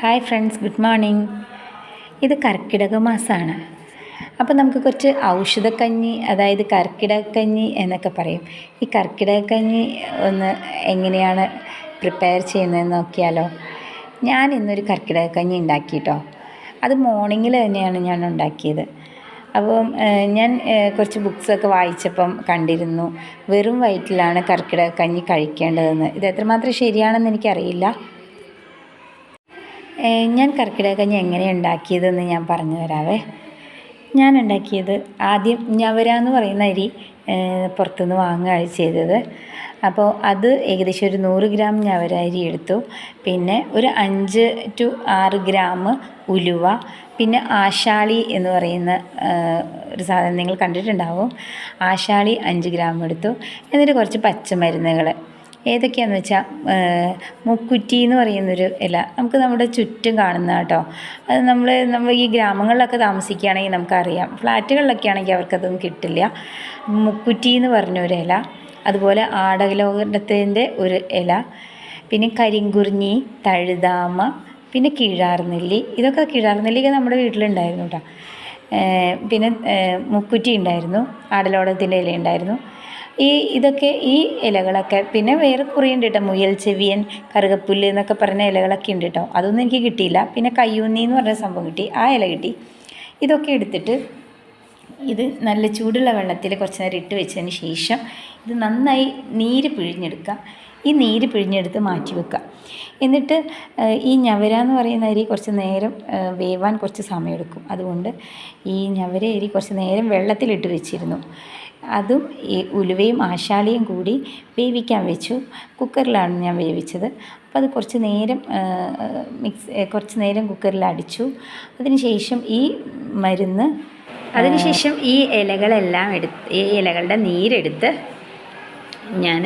Hi friends good morning ഇത് കർക്കിടക മാസമാണ്. അപ്പോൾ നമുക്ക് കുറച്ച് ഔഷധക്കഞ്ഞി അതായത് കർക്കിടകക്കഞ്ഞി എന്നൊക്കെ പറയും. ഈ കർക്കിടകക്കഞ്ഞി ഒന്ന് എങ്ങനെയാണ് പ്രിപ്പയർ ചെയ്യുന്നതെന്ന് നോക്കിയാലോ? ഞാൻ ഇന്നൊരു കർക്കിടകക്കഞ്ഞി ഉണ്ടാക്കി കേട്ടോ അത് മോർണിംഗിൽ തന്നെയാണ് ഞാൻ ഉണ്ടാക്കിയത്. അപ്പം ഞാൻ കുറച്ച് ബുക്സൊക്കെ വായിച്ചപ്പം കണ്ടിരുന്നു. വെറും വയറ്റിലാണ് കർക്കിടകക്കഞ്ഞി കഴിക്കേണ്ടതെന്ന്. ഇത് എത്രമാത്രം ശരിയാണെന്ന് എനിക്കറിയില്ല. ഞാൻ കർക്കിടകക്കഞ്ഞി എങ്ങനെ ഉണ്ടാക്കിയതെന്ന് ഞാൻ പറഞ്ഞു തരാവേ. ഞാൻ ഉണ്ടാക്കിയത് ആദ്യം ഞവര എന്ന് പറയുന്ന അരി പുറത്തുനിന്ന് വാങ്ങുകയാണ് ചെയ്തത്. അപ്പോൾ അത് ഏകദേശം ഒരു നൂറ് ഗ്രാം ഞവര അരി എടുത്തു. പിന്നെ ഒരു അഞ്ച് ടു ആറ് ഗ്രാം ഉലുവ പിന്നെ ആശാളി എന്ന് പറയുന്ന ഒരു സാധനം നിങ്ങൾ കണ്ടിട്ടുണ്ടാവും. ആശാളി അഞ്ച് ഗ്രാം എടുത്തു. എന്നിട്ട് കുറച്ച് പച്ചമരുന്നുകൾ ഏതൊക്കെയാണെന്ന് വെച്ചാൽ മുക്കുറ്റി എന്ന് പറയുന്നൊരു ഇല. നമുക്ക് നമ്മുടെ ചുറ്റും കാണുന്ന കേട്ടോ. അത് നമ്മൾ നമ്മൾ ഈ ഗ്രാമങ്ങളിലൊക്കെ താമസിക്കുകയാണെങ്കിൽ നമുക്കറിയാം. ഫ്ലാറ്റുകളിലൊക്കെ ആണെങ്കിൽ അവർക്കതൊന്നും കിട്ടില്ല. മുക്കുറ്റി എന്ന് പറഞ്ഞൊരു ഇല. അതുപോലെ ആടകലോകത്തിന്റെ ഒരു ഇല. പിന്നെ കരിങ്കുറിഞ്ഞി തഴുതാമ പിന്നെ കിഴാർനെല്ലി. ഇതൊക്കെ കിഴാർനെല്ലിയൊക്കെ നമ്മുടെ വീട്ടിലുണ്ടായിരുന്നു കേട്ടോ. പിന്നെ മുക്കുറ്റി ഉണ്ടായിരുന്നു. ആടലോടത്തിന്റെ ഇല ഉണ്ടായിരുന്നു ഈ ഇതൊക്കെ ഈ ഇലകളൊക്കെ. പിന്നെ വേറെ കുറേ ഉണ്ട് കേട്ടോ മുയൽ ചെവിയൻ കറുകപ്പുല്ല് എന്നൊക്കെ പറഞ്ഞ ഇലകളൊക്കെ ഉണ്ട് കേട്ടോ അതൊന്നും എനിക്ക് കിട്ടിയില്ല. പിന്നെ കയ്യൂന്നി എന്ന് പറഞ്ഞ സംഭവം കിട്ടി. ആ ഇല കിട്ടി. ഇതൊക്കെ എടുത്തിട്ട് ഇത് നല്ല ചൂടുള്ള വെള്ളത്തിൽ കുറച്ച് നേരം ഇട്ട് വെച്ചതിന് ശേഷം ഇത് നന്നായി നീര് പിഴിഞ്ഞെടുക്കുക. ഈ നീര് പിഴിഞ്ഞെടുത്ത് മാറ്റി വെക്കുക. എന്നിട്ട് ഈ ഞവര എന്ന് പറയുന്ന അരി കുറച്ച് നേരം വേവാൻ കുറച്ച് സമയമെടുക്കും അതുകൊണ്ട് ഈ ഞവര അരി കുറച്ച് നേരം വെള്ളത്തിലിട്ട് വെച്ചിരുന്നു. അതും ഈ ഉലുവയും ആശാളിയും കൂടി വേവിക്കാൻ വെച്ചു. കുക്കറിലാണ് ഞാൻ വേവിച്ചത്. അപ്പോൾ അത് കുറച്ച് നേരം മിക്സ് കുറച്ച് നേരം കുക്കറിൽ അടിച്ചു. അതിനുശേഷം ഈ മരുന്ന് അതിനുശേഷം ഈ ഇലകളെല്ലാം എടുത്ത് ഈ ഇലകളുടെ നീരെടുത്ത് ഞാൻ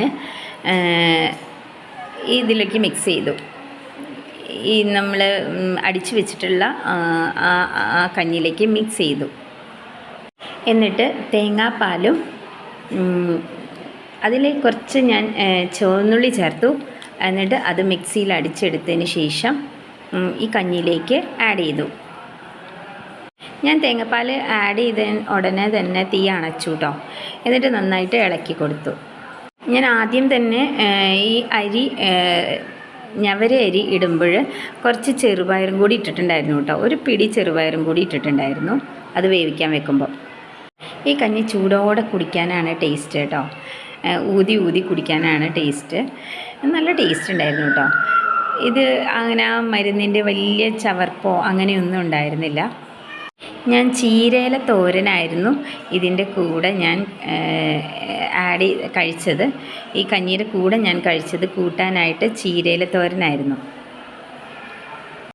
ഇതിലേക്ക് മിക്സ് ചെയ്തു. ഈ നമ്മൾ അടിച്ചു വെച്ചിട്ടുള്ള ആ കഞ്ഞിയിലേക്ക് മിക്സ് ചെയ്തു. എന്നിട്ട് തേങ്ങാപ്പാലും അതിൽ കുറച്ച് ഞാൻ ചുവന്നുള്ളി ചേർത്തു. എന്നിട്ട് അത് മിക്സിയിൽ അടിച്ചെടുത്തതിന് ശേഷം ഈ കഞ്ഞിയിലേക്ക് ആഡ് ചെയ്തു. ഞാൻ തേങ്ങാപ്പാൽ ആഡ് ചെയ്ത ഉടനെ തന്നെ തീ അണച്ചു കേട്ടോ എന്നിട്ട് നന്നായിട്ട് ഇളക്കി കൊടുത്തു. ഞാൻ ആദ്യം തന്നെ ഈ അരി ഞവര അരി ഇടുമ്പോൾ കുറച്ച് ചെറുപയറും കൂടി ഇട്ടിട്ടുണ്ടായിരുന്നു കേട്ടോ ഒരു പിടി ചെറുപയറും കൂടി ഇട്ടിട്ടുണ്ടായിരുന്നു. അത് വേവിക്കാൻ വെക്കുമ്പോൾ ഈ കഞ്ഞി ചൂടോടെ കുടിക്കാനാണ് ടേസ്റ്റ് കേട്ടോ ഊതി ഊതി കുടിക്കാനാണ് ടേസ്റ്റ് നല്ല ടേസ്റ്റ് ഉണ്ടായിരുന്നു കേട്ടോ ഇത് അങ്ങനെ ആ മരുന്നിന്റെ വലിയ ചവർപ്പോ അങ്ങനെയൊന്നും ഉണ്ടായിരുന്നില്ല. ഞാൻ ചീരയില തോരനായിരുന്നു ഇതിന്റെ കൂടെ ഞാൻ ആഡ് കഴിച്ചത്. ഈ കഞ്ഞിയുടെ കൂടെ ഞാൻ കഴിച്ചത് കൂട്ടാനായിട്ട് ചീരയില തോരനായിരുന്നു.